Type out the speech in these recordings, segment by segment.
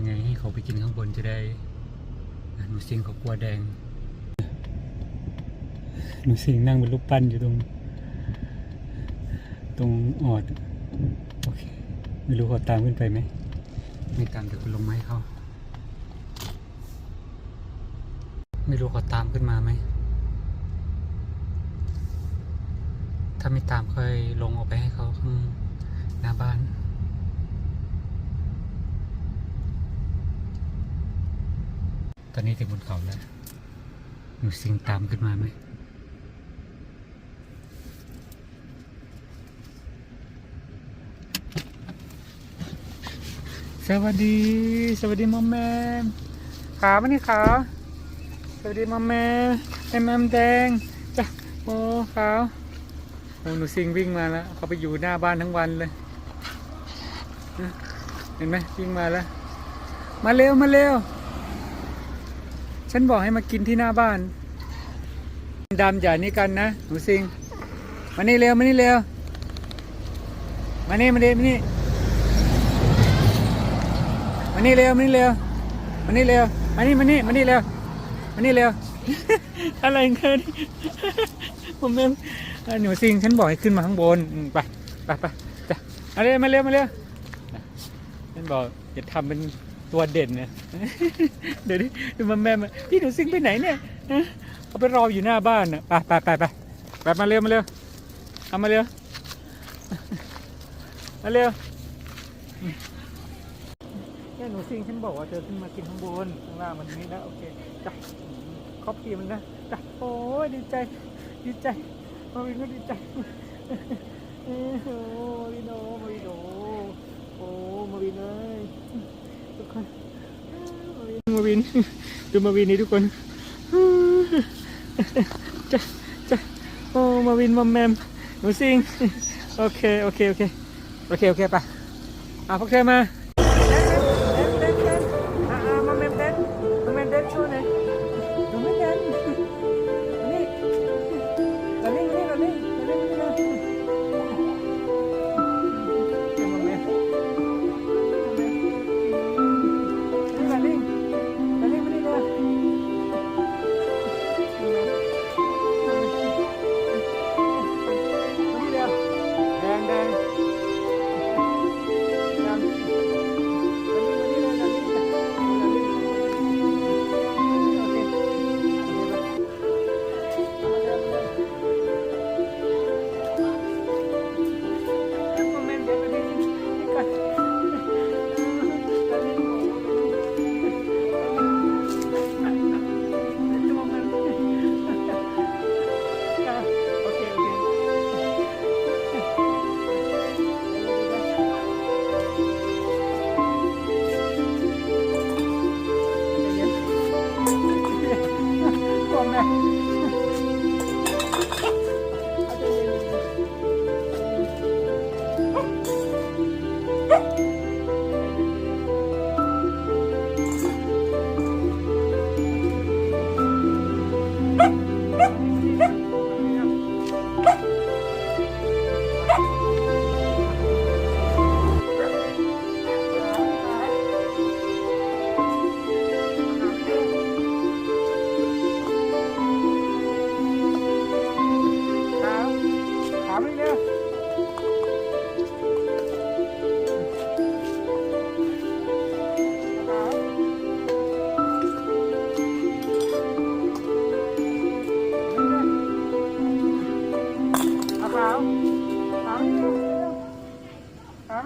ยังไงให้เขาไปกินข้างบนจะได้อะหนูสิงเขากลัวแดง หนูสิงนั่งเป็นรูปปั้นอยู่ตรง ตรงออด โอเค ไม่รู้เขาตามขึ้นไปไหม ไม่ตามเดี๋ยวคุณลงมาให้เขา ไม่รู้เขาตามขึ้นมาไหม ถ้าไม่ตามค่อยลงออกไปให้เขาข้างหน้าบ้าน อนนี้ถึงบนเขาแล้วหนูสิงตามขึ้นมาไหมสวัสดี สวัสดีมอมแมมขาปะนี่ขาสวัสดีมอมแมมแอมแอมแดงจ้ะโอ้ขาวโอ้หนูซิงวิ่งมาแล้วเขาไปอยู่หน้าบ้านทั้งวันเลยเห็นไหมวิ่งมาแล้ว มาเร็วมาเร็ว ฉันบอกให้มากินที่หน้าบ้านดำอย่านี้กันนะหนูซิงมานี่เร็วมานี่เร็วมานี่มาดิมานี่มานี่เร็วมานี่เร็วมานี่เร็วมานี่มานี่มานี่เร็วมานี่เร็วอะไรเกินผมเป็นเอ่อหนูซิงฉันบอกให้ขึ้นมาข้างบนไปไปไปจ้ะมาเร็วมาเร็วมาเร็วฉันบอกจะทำเป็น ตัวเด่นเนี่ยเดี๋ยวนี้ดูมาแม่มาพี่หนูซิงไปไหนเนี่ยฮะเขาไปรออยู่หน้าบ้านน่ะไปไปไปไปไปมาเร็วมาเร็วเอามาเร็วมาเร็วแค่หนูซิงฉันบอกว่าเธอขึ้นมากินข้างบนข้างล่างมันนี้แล้วโอเคจ้ะครอบทีมันนะจ้ะโอ้ยดีใจดีใจมาวินก็ดีใจเอ้โอ้มาวินโอมาวินโอโอ้มาวินเอ้ย ทุกคนมาวิน ดูมาวินนี่ทุกคนจะจะโอ้มาวินมอมแมมหนูซิง โอเค โอเค โอเค โอเค โอเค ไป อะพวกเธอมา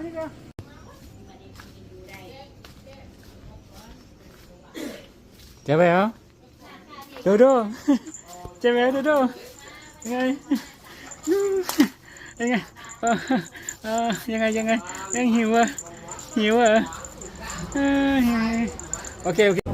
ขาไม่เร็วเจ๊ไปเหรอดูดูเจ๊ไปเหรอดูดูยังไงยังไงเออเออยังไงยังไงยังหิวอะหิวอะเออหิวโอเคโอเค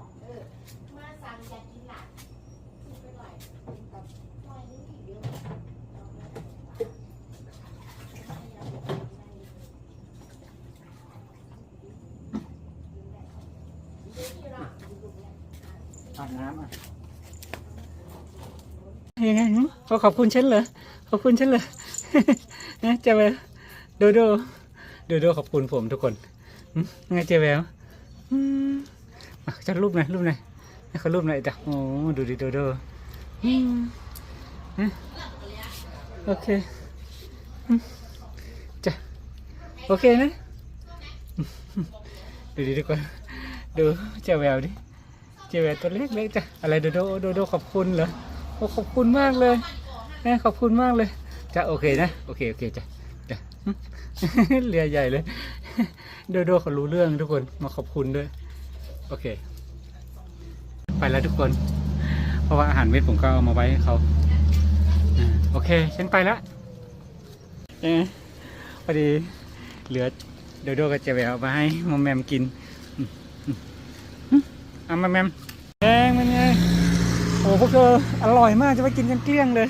เคน้ำอะยังไงเขาขอบคุณฉันเหรอขอบคุณฉันเหรอนะเจแววโดโดโดโดขอบคุณผมทุกคนยังไงเจแววอืมอะจะรูปหน่อยรูปหน่อยเขารูปหน่อยจ้ะโอ้ดูดิโดโดอืมฮะโอเคจ้ะโอเคนะดูดิทุกคนดูเจแววดิ เจแววตัวเล็กๆจ้ะอะไรโดโดโดโดขอบคุณเหรอโอ้ขอบคุณมากเลยนะขอบคุณมากเลยจ้ะโอเคนะโอเคโอเคจ้ะจ้ะเรือใหญ่เลยโดโดเขารู้เรื่องทุกคนมาขอบคุณด้วย โอเค ไปแล้วทุกคน เพราะว่าอาหารเม็ดผมก็เอามาไว้ให้เขาโอเคฉันไปแล้วเอ๊ะพอดีเหลือโดโดกับเจแววมาให้มอมแมมกิน อามาแมมแดงมันไงโอ้พวกเธออร่อยมากจะไปกินกันเกลี้ยงเลย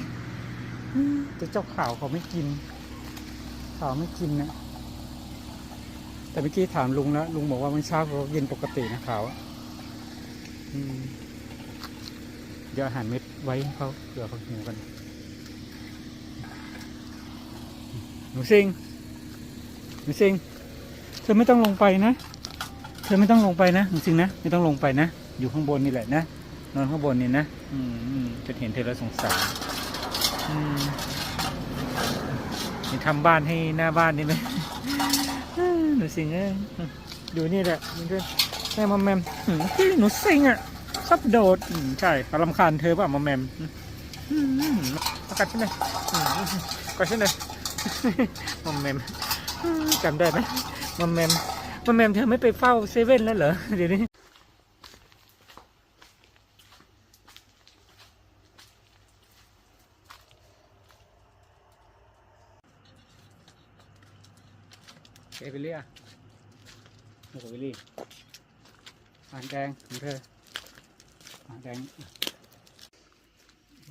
แต่เจ้าข่าวเขาไม่กิน ข่าวไม่กินนะแต่เมื่อกี้ถามลุงแล้วลุงบอกว่ามันเช้าเขากินปกตินะข่าวอะเดี๋ยวอาหารเม็ดไว้เขาเผื่อเขาหิวกันหนูซิงหนูซิงเธอไม่ต้องลงไปนะ ธอไม่ต้องลงไปนะหนูซิงนะไม่ต้องลงไปนะ อยู่ข้างบนนี่แหละนะนอนข้างบนนี่นะอืมจะเห็นเธอแล้วสงสารอืมนี่ทำบ้านให้หน้าบ้านนี่ไหมหนูสิงเอ้ยดูนี่แหละมันก็แม่มอมแมมพี่หนูสิงอะชอบโดดใช่รำคาญเธอป่ะมอมแมมอืมอืมมากัดฉันเลยอืมกัดฉันเลยมอมแมมจำได้ไหมมอมแมม มอแมมเธอไม่ไปเฝ้าเซเว่นแล้วเหรอ เดี๋ยวนี้เอวิเลียโอ้โหวิลลี่อ่านแดงของเธออ่านแดง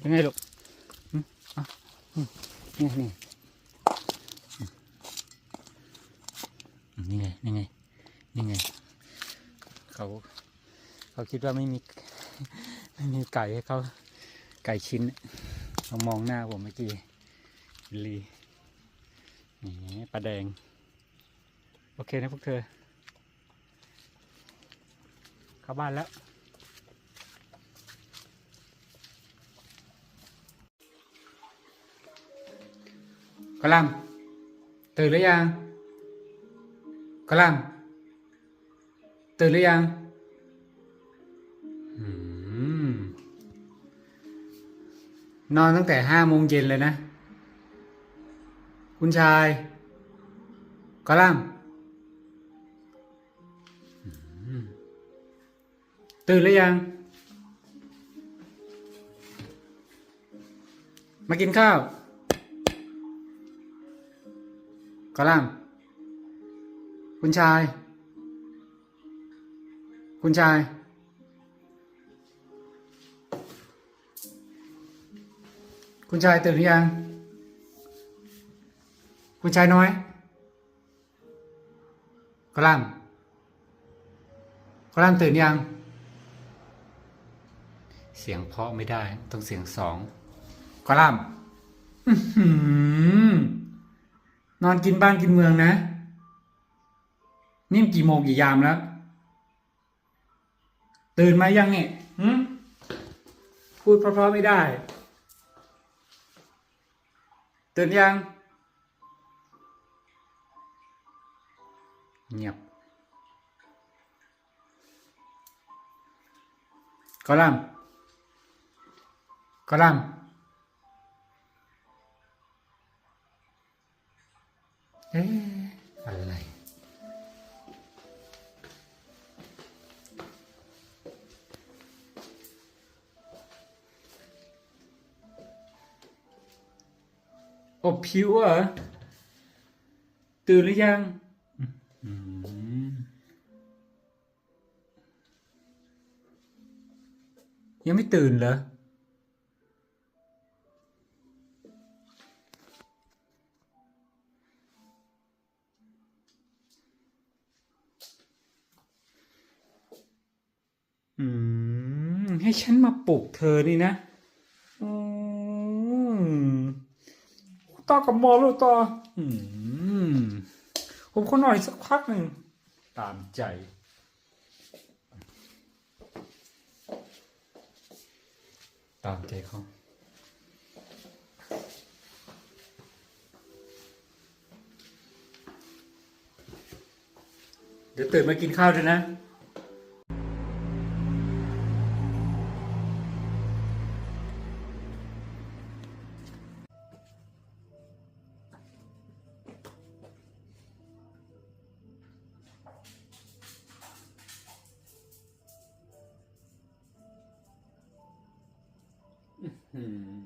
ยังไงลูกนี่นี่นี่ไงนี่ไง เขา เขาคิดว่าไม่มีไม่มีไก่ให้เขาไก่ชิ้นเขามองหน้าผมเมื่อกี้ลีนี่ปลาแดง โอเคนะพวกเธอ เข้าบ้านแล้วกลัมตื่นหรือยังกลัม ตื่นหรือยังอืมนอนตั้งแต่ห้าโมงเย็นเลยนะ คุณชายกลัมตื่นหรือยัง มากินข้าวกอลัมคุณชาย คุณชาย คุณชายตื่นหรือยัง คุณชายน้อยกอลัมกอลัมตื่นยัง เสียงเพราะไม่ได้ ต้องเสียงสองกอลัมน์อื้อหือนอนกินบ้านกินเมืองนะ นี่มันกี่โมงกี่ยามแล้ว ตื่นมายังเนี่ยพูดเพราะๆไม่ได้ ตื่นยัง เงียบกอลัมกอลัมเอ๊ะอะไร อบผิวเหรอตื่นหรือยัง ยังไม่ตื่นเหรออืมให้ฉันมาปลุกเธอนี่นะอืมต่อ กับมอลูกต่ออืมผมขอหน่อยสักพักหนึ่ง ตามใจ ตามใจเขาเดี๋ยวตื่นมากินข้าวด้วยนะ อื